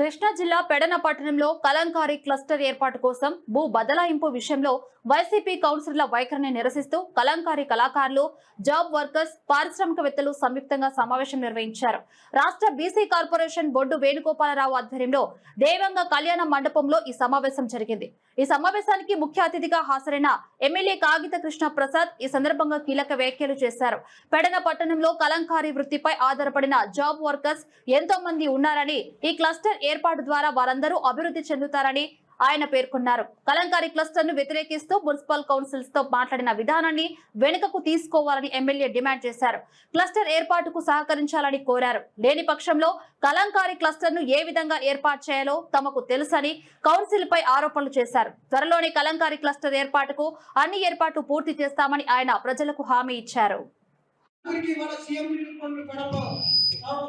కృష్ణా జిల్లా పెడన పట్టణంలో కలంకారీ క్లస్టర్ ఏర్పాటు కోసం భూ బదలాయింపు విషయంలో వైసీపీ కౌన్సిలర్ల వైఖరిని నిరసిస్తూ కలంకారీ కళాకారులు జాబ్ వర్కర్స్ పారిశ్రామికవేత్తలు సంయుక్తంగా సమావేశం నిర్వహించారు. రాష్ట్ర బీసీ కార్పొరేషన్ బొడ్డు వేణుగోపాలరావు ఆధ్వర్యంలో దేవంగ కళ్యాణ మండపంలో ఈ సమావేశం జరిగింది. ఈ సమావేశానికి ముఖ్య అతిథిగా హాజరైన ఎమ్మెల్యే కాగిత కృష్ణ ప్రసాద్ ఈ సందర్భంగా కీలక వ్యాఖ్యలు చేశారు. పెడన పట్టణంలో కలంకారీ వృత్తిపై ఆధారపడిన జాబ్ వర్కర్స్ ఎంతో మంది ఉన్నారని ఈ క్లస్టర్ ఏర్పాటు ద్వారా వారందరూ అభివృద్ధి చెందుతారని ఆయన పేర్కొన్నారు. కలంకారీ క్లస్టర్ను వ్యతిరేకిస్తూ మున్సిపల్ కౌన్సిల్స్తో మాట్లాడిన విధానాన్ని వెనుకకు తీసుకోవాలని ఎమ్మెల్యే డిమాండ్ చేశారు. క్లస్టర్ ఏర్పాటుకు సహకరించాలని కోరారు. లేని పక్షంలో కలంకారీ క్లస్టర్ను ఏ విధంగా ఏర్పాటు చేయాలో తమకు తెలుసని కౌన్సిల్ పై ఆరోపణలు చేశారు. త్వరలోనే కలంకారీ క్లస్టర్ ఏర్పాటుకు అన్ని ఏర్పాట్లు పూర్తి చేస్తామని ఆయన ప్రజలకు హామీ ఇచ్చారు.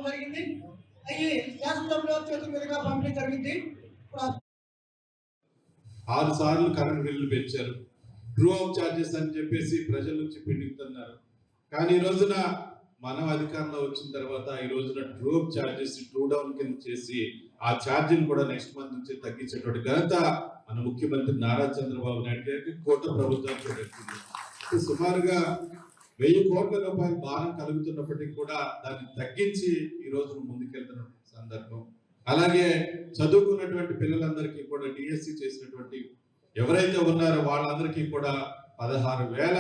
జరిగింది. చేతుల మీదుగా పంపిణీ జరిగింది. ఆరు సార్లు కరెంట్ బిల్లులు పెంచారు. ట్రూ అప్ ఛార్జెస్ అని చెప్పేసి ప్రజల నుంచి పిండుతున్నారు కానీ ఈ రోజున మనం అధికారంలో వచ్చిన తర్వాత ఈ రోజున true up charges true down కింద చేసి ఆ ఛార్జీని కూడా నెక్స్ట్ మంత్ నుంచి తగ్గించేటువంటి ఘనత మన ముఖ్యమంత్రి నారా చంద్రబాబు నాయుడు గారికి కోట ప్రభుత్వం దక్కింది సుమారుగా వెయ్యి కోట్ల రూపాయల భారం కలుగుతున్నప్పటికీ కూడా దాన్ని తగ్గించి ఈ రోజున ముందుకెళ్తున్న సందర్భం. అలాగే చదువుకున్నటువంటి పిల్లలందరికీ కూడా డిఎస్సి చేసినటువంటి ఎవరైతే ఉన్నారో వాళ్ళందరికీ కూడా పదహారు వేల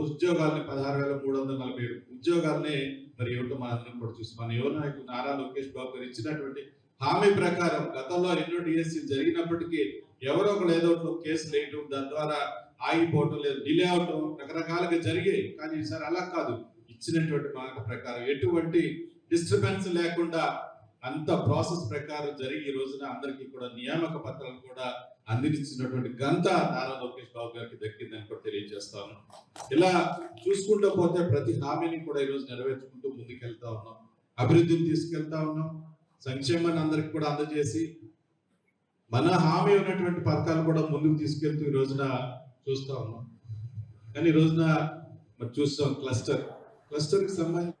ఉద్యోగాల్ని పదహారు వేల మూడు వందల నలభై ఏడు ఉద్యోగాల్ని మరి ఇవ్వటం మనందరం కూడా చూసి యువ నాయకుడు నారా లోకేష్ బాబు గారు ఇచ్చినటువంటి హామీ ప్రకారం గతంలో ఎన్నో డిఎస్సి జరిగినప్పటికీ ఎవరో ఒకరు ఏదో ఒకటి కేసులు వేయటం దాని ద్వారా ఆగిపోవటం లేదు డిలే అవటం రకరకాలుగా జరిగాయి. కానీ ఈసారి అలా కాదు. ఇచ్చినటువంటి మాట ప్రకారం ఎటువంటి డిస్టర్బెన్స్ లేకుండా అంత ప్రాసెస్ ప్రకారం జరిగి ఈ రోజున అందరికీ కూడా నియామక పత్రాలు కూడా అందించినటువంటి గంత నారా లోకేష్ బాబు గారికి దక్కిందని కూడా తెలియజేస్తాను. ఇలా చూసుకుంటూ పోతే ప్రతి హామీని కూడా ఈ రోజు నెరవేర్చుకుంటూ ముందుకెళ్తా ఉన్నాం. అభివృద్ధిని తీసుకెళ్తా ఉన్నాం. సంక్షేమాన్ని అందరికి కూడా అందజేసి మన హామీ ఉన్నటువంటి పథకాలు కూడా ముందుకు తీసుకెళ్తూ ఈ రోజున చూస్తా ఉన్నాం కానీ ఈ రోజున మరి చూస్తాం క్లస్టర్. క్లస్టర్కి సంబంధించి